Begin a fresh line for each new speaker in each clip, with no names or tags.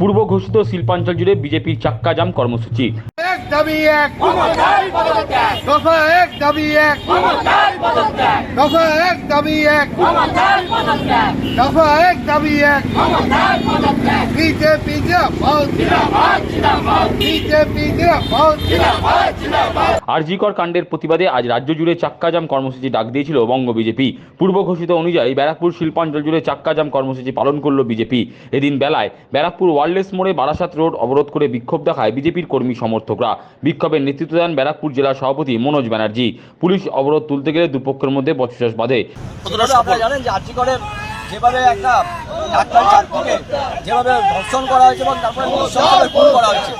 পূর্ব ঘোষিত শিল্পাঞ্চল জুড়ে বিজেপির চাক্কা জাম কর্মসূচি।
দাবি এক। দফা এক দাবি এক। দফা এক দাবি এক। দফা এক দাবি এক। বিজেপি
আরজিকর কাণ্ডের প্রতিবাদে আজ রাজ্য জুড়ে চাক্কা জাম কর্মসূচি ডাক দিয়েছিল বঙ্গ বিজেপি। পূর্ব ঘোষিত অনুযায়ী ব্যারাকপুর শিল্পাঞ্চল জুড়ে চাক্কা জাম কর্মসূচি পালন করল বিজেপি। এদিন বেলায় ব্যারাকপুর ওয়ার্ল্ডলেস মোড়ে বারাসাত রোড অবরোধ করে বিক্ষোভ দেখায় বিজেপির কর্মী সমর্থকরা। বিক্ষোভের নেতৃত্ব দেন ব্যারাকপুর জেলা সভাপতি মনোজ ব্যানার্জি। পুলিশ অবরোধ তুলতে গেলে দুপক্ষের মধ্যে বচসাস বাঁধে।
যেভাবে আপনারা জানেন যে আর্যিকরের যেভাবে একটা ডাক্তার ছাত্রীকে যেভাবে ধর্ষণ করা হয়েছে এবং তারপরে খুন করা হয়েছে।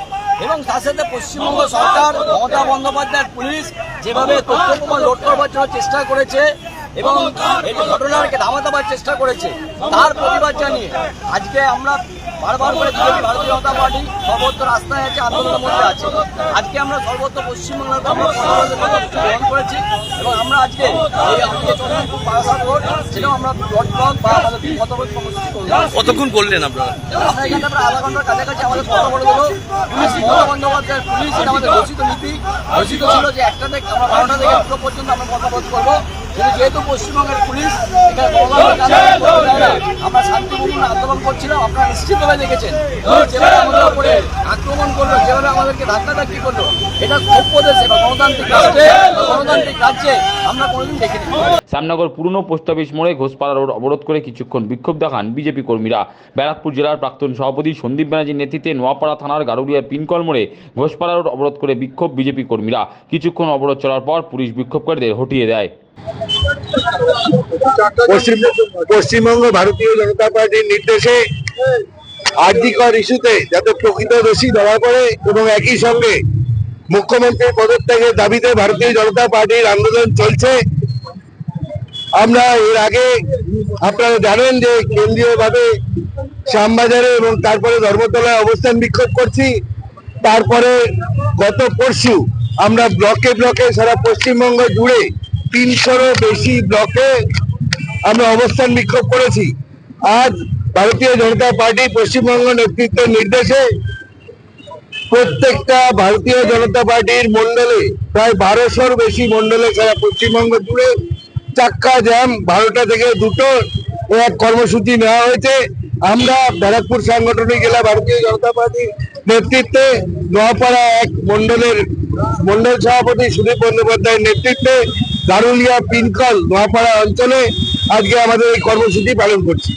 এবং তার সাথে পশ্চিমবঙ্গ সরকার মমতা বন্দ্যোপাধ্যায়ের পুলিশ যেভাবে তথ্য প্রমাণ লোড করবার জন্য চেষ্টা করেছে এবং এই ঘটনাকে ধামা দেওয়ার চেষ্টা করেছে তার প্রতিবাদ জানিয়ে আজকে আমরা বারবার করে বিজেপি ভারতীয় জনতা পার্টি সর্বত্র রাস্তায় আছে আন্দোলনের মধ্যে আছে। আজকে আমরা সর্বত্র কর্মসূচি গ্রহণ করেছি এবং আমরা আজকে সেটাও আমরা বা আমাদের
কতক্ষণ করলেন আপনারা?
আমরা এখানে আধা ঘণ্টার কাছাকাছি আমাদের কথা বলে পুলিশ বন্দ্যোপাধ্যায়ের পুলিশ এটা আমাদের ঘোষিত নীতি। ঘোষিত ছিল যে একটা থেকে আমরা বারোটা থেকে দুটো পর্যন্ত আমরা যেহেতু পশ্চিমবঙ্গের পুলিশ এখানে আমরা শান্তিপূর্ণ আন্দোলন করছিলাম, আপনারা নিশ্চিতভাবে দেখেছেন। যেভাবে আমাদের উপরে আক্রমণ করল, যেভাবে আমাদেরকে ধাক্কাধাক্কি করল, এটা সভ্য দেশে বা গণতান্ত্রিক রাষ্ট্রে, গণতান্ত্রিক রাজ্যে আমরা কোনোদিন দেখিনি।
শ্যামনগর পুরনো পোস্ট অফিস মোড়ে ঘোষপাড়া রোড অবরোধ করে কিছুক্ষণ বিক্ষোভ দেখান বিজেপি কর্মীরা। ব্যারাকপুর জেলার প্রাক্তন সভাপতি সন্দীপ ব্যানার্জির নেতৃত্বে নোয়াপাড়া থানার গারুড়িয়ার পিনকল মোড়ে ঘোষপাড়া রোড অবরোধ করে বিক্ষোভ বিজেপি কর্মীরা। কিছুক্ষণ অবরোধ চলার পর পুলিশ বিক্ষোভকারীদের হটিয়ে দেয়।
পশ্চিমবঙ্গ ভারতীয় জনতা পার্টির নির্দেশে আর্থিকর ইস্যুতে যাতে প্রকৃত দোষী ধরা পড়ে এবং একই সঙ্গে মুখ্যমন্ত্রীর পদত্যাগের দাবিতে ভারতীয় জনতা পার্টির আন্দোলন চলছে। আমরা এর আগে আপনারা জানেন যে কেন্দ্রীয়ভাবে শ্যামবাজারে এবং তারপরে ধর্মতলায় অবস্থান বিক্ষোভ করছি। তারপরে গত পরশু আমরা ব্লকে ব্লকে সারা পশ্চিমবঙ্গ জুড়ে তিনশোরও বেশি ব্লকে আমরা অবস্থান বিক্ষোভ করেছি। আজ ভারতীয় জনতা পার্টি পশ্চিমবঙ্গ নেতৃত্বের নির্দেশে প্রত্যেকটা ভারতীয় জনতা পার্টির মন্ডলে প্রায় বারোশোর বেশি মন্ডলে সারা পশ্চিমবঙ্গ জুড়ে চাক্কা জ্যাম বারোটা থেকে দুটো এক কর্মসূচি নেওয়া হয়েছে। আমরা ব্যারাকপুর সাংগঠনিক জেলা ভারতীয় জনতা পার্টির নেতৃত্বে নোয়াপাড়া এক মন্ডলের মন্ডল সভাপতি সুদীপ বন্দ্যোপাধ্যায়ের নেতৃত্বে গারুলিয়া পিনকল নোয়াপাড়া অঞ্চলে আজকে আমাদের এই কর্মসূচি পালন করছি।